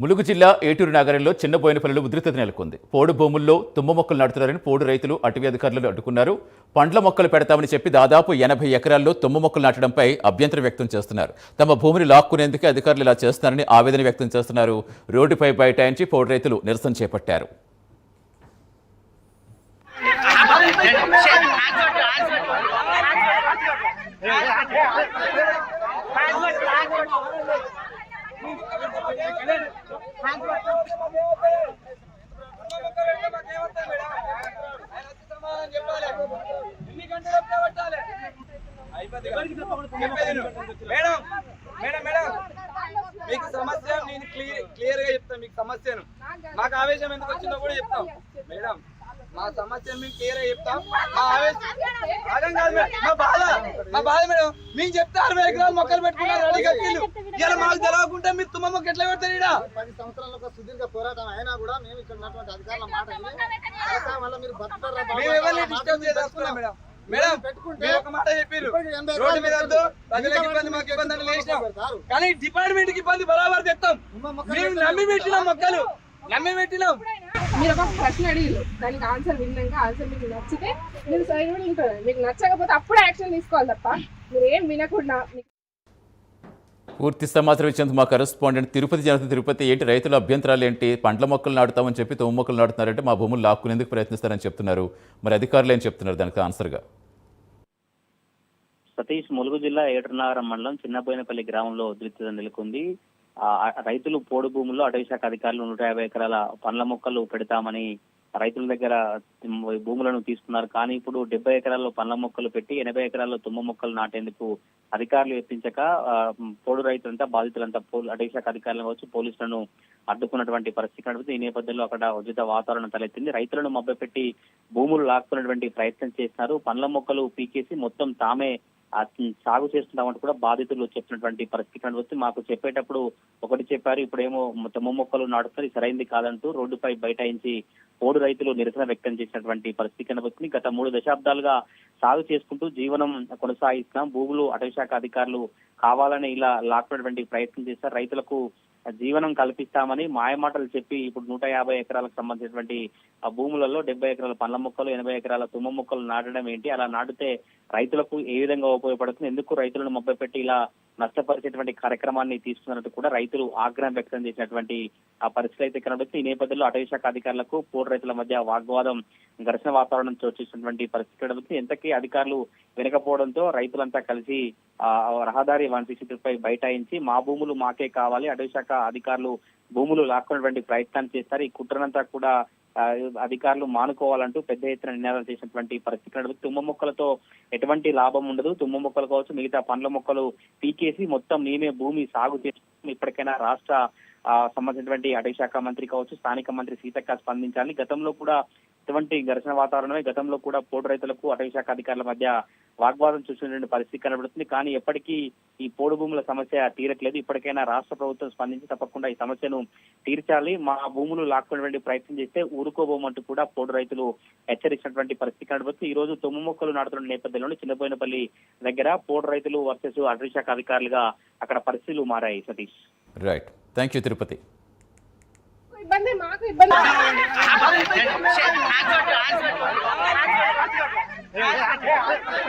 ములుగు జిల్లా ఏటూరు నగరంలో చిన్న బోయినపల్లిలో ఉధృతత నెలకొంది. పోడు భూముల్లో తుమ్మ మొక్కలు నాటుతున్నారని పోడు రైతులు అటవీ అధికారులు అడ్డుకున్నారు. పండ్ల మొక్కలు పెడతామని చెప్పి దాదాపు ఎనభై ఎకరాల్లో తుమ్మ మొక్కలు నాటడంపై అభ్యంతరం వ్యక్తం చేస్తున్నారు. తమ భూమిని లాక్కునేందుకే అధికారులు ఇలా చేస్తున్నారని ఆవేదన వ్యక్తం చేస్తున్నారు. రోడ్డుపై బైఠాయించి పోడు రైతులు నిరసన చేపట్టారు. మేడం మేడం మేడం మీకు సమస్య నేను క్లియర్ క్లియర్గా చెప్తాను మీకు సమస్యను మాకు ఆవేశం ఎందుకు వచ్చిందో కూడా చెప్తాం. మేడం మా సమస్య మేము క్లియర్గా చెప్తాం. మా ఆవేశం అర్థం కాదు మేడం మా బాధ మా బాధ మేడం మీకు చెప్తే అరవై ఎకరాలు మొక్కలు పెట్టుకున్నారు రెడీ కట్టిండు ఇలా మాకు తెలవకుంటే మీరు తుమ్మ మొక్క ఎట్లా పెడతారు ఈడ? పది సంవత్సరాల ఒక సుదీర్ఘ పోరాటం అయినా కూడా మేము ఇక్కడ ఉన్నటువంటి అధికారుల మాట వల్ల మీరు మేము ఎవరిని డిస్టర్బ్ చేయదలుచుకున్నాం మేడం. మేడం పెట్టుకుంటే మీరు ఒక మాట చెప్పారు. రోడ్డు మీద ప్రజలకు ఇబ్బంది మాకు ఇబ్బంది అని లేచినాం. కానీ డిపార్ట్మెంట్కి ఇబ్బంది బరాబర్ తెస్తాం మేము. నమ్మి పెట్టినాం మొక్కలు. నమ్మి పెట్టినాం. మీరు ఒక ప్రశ్న అడిగారు దానికి ఆన్సర్ విన్నాక ఆన్సర్ మీకు నచ్చితే మీరు సైడ్ కూడా ఉంటారు. మీకు నచ్చకపోతే అప్పుడే యాక్షన్ తీసుకోవాలి తప్ప మీరు ఏం వినకుండా పూర్తి సమాచారం ఇచ్చేందుకు మా కరెస్పాండెంట్ తిరుపతి జనత తిరుపతి ఏంటి? రైతుల అభ్యంతరాలు ఏంటి? పండ్ల మొక్కలు నాటుతామని చెప్పి తుమ్మ మొక్కలు నాటుతున్నారంటే మా భూములు లాక్కునేందుకు ప్రయత్నిస్తారని చెప్తున్నారు. మరి అధికారులు ఏం చెప్తున్నారు? దానికి ఆన్సర్గా. సతీష్ ములుగు జిల్లా ఏటనగరం మండలం చిన్నబోయినపల్లి గ్రామంలో ఉద్రిక్తత నెలకొంది. రైతులు పోడు భూముల్లో అటవీ శాఖ అధికారులు నూట యాభై ఎకరాల పండ్ల మొక్కలు పెడతామని రైతుల దగ్గర భూములను తీసుకున్నారు. కానీ ఇప్పుడు డెబ్బై ఎకరాల్లో పండ్ల మొక్కలు పెట్టి ఎనభై ఎకరాల్లో తుమ్మ మొక్కలు నాటేందుకు అధికారులు ఎత్తించక పోడు రైతులంతా బాధితులంతా అటవీ శాఖ అధికారులను కావచ్చు పోలీసులను అడ్డుకున్నటువంటి పరిస్థితి కనిపిస్తుంది ఈ నేపథ్యంలో అక్కడ ఉచిత వాతావరణం తలెత్తింది. రైతులను మభ్యపెట్టి భూములు లాక్కున్నటువంటి ప్రయత్నం చేస్తున్నారు. పండ్ల మొక్కలు పీకేసి మొత్తం తామే సాగు చేస్తున్నామంటే కూడా బాధితులు చెప్పినటువంటి పరిస్థితి వచ్చి మాకు చెప్పేటప్పుడు ఒకటి చెప్పారు ఇప్పుడేమో తుమ్మ మొక్కలు నాటుతారు సరైంది కాదంటూ రోడ్డుపై బైఠాయించి పోడు రైతులు నిరసన వ్యక్తం చేసినటువంటి పరిస్థితి కనబడుతుంది. గత మూడు దశాబ్దాలుగా సాగు చేసుకుంటూ జీవనం కొనసాగిస్తున్నాం. భూములు అటవీ శాఖ అధికారులు కావాలని ఇలా లాక్కునేటువంటి ప్రయత్నం చేస్తారు. రైతులకు జీవనం కల్పిస్తామని మాయమాటలు చెప్పి ఇప్పుడు నూట యాభై ఎకరాలకు సంబంధించినటువంటి ఆ భూములలో డెబ్బై ఎకరాల పండ్ల మొక్కలు ఎనభై ఎకరాల తుమ్మ మొక్కలు నాటడం ఏంటి? అలా నాటితే రైతులకు ఏ విధంగా ఉపయోగపడుతుంది? ఎందుకు రైతులను మభ్యపెట్టి ఇలా నష్టపరిచేటువంటి కార్యక్రమాన్ని తీసుకున్నట్టు కూడా రైతులు ఆగ్రహం వ్యక్తం చేసినటువంటి ఆ పరిస్థితి అయితే కనబడుతుంది. ఈ నేపథ్యంలో అటవీ శాఖ అధికారులకు పోడు రైతుల మధ్య వాగ్వాదం ఘర్షణ వాతావరణం చోటు పరిస్థితి కనబడుతుంది. ఎంతకీ అధికారులు వినకపోవడంతో రైతులంతా కలిసి ఆ రహదారి వన్ సిక్స్టీ పై బైఠాయించి మా భూములు మాకే కావాలి అటవీ శాఖ అధికారులు భూములు లాక్కున్నటువంటి ప్రయత్నాన్ని చేస్తారు. ఈ కుట్రనంతా కూడా అధికారులు మానుకోవాలంటూ పెద్ద ఎత్తున నినాదాలు చేసినటువంటి పరిస్థితి నడుపుతుంది తుమ్మ మొక్కలతో ఎటువంటి లాభం ఉండదు. తుమ్మ మొక్కలు కావచ్చు మిగతా పండ్ల మొక్కలు పీకేసి మొత్తం నేనే భూమి సాగు చేసి ఇప్పటికైనా రాష్ట్ర సంబంధించినటువంటి అటవీ శాఖ మంత్రి కావచ్చు స్థానిక మంత్రి సీతక్క స్పందించాలి గతంలో కూడా ఇటువంటి ఘర్షణ వాతావరణమే గతంలో కూడా పోటు రైతులకు అటవీ శాఖ అధికారుల మధ్య వాగ్వాదం చూసినటువంటి పరిస్థితి కనబడుతుంది కానీ ఎప్పటికీ ఈ పోడు భూముల సమస్య తీరట్లేదు ఇప్పటికైనా రాష్ట్ర ప్రభుత్వం స్పందించి తప్పకుండా ఈ సమస్యను తీర్చాలి మా భూములు లాక్కునేటువంటి ప్రయత్నం చేస్తే ఊరుకోబోమంటూ కూడా పోడు రైతులు హెచ్చరించినటువంటి పరిస్థితి కనబడుతుంది ఈ రోజు తుమ్ము మొక్కలు నాటుతున్న నేపథ్యంలో చిన్నబోయినపల్లి దగ్గర పోడు రైతులు వర్సెస్ అటవీ శాఖ అధికారులుగా అక్కడ పరిస్థితులు మారాయి Satish right thank you Tirupati ఇబ్బంది మాకు ఇబ్బంది Yeah, yeah, yeah.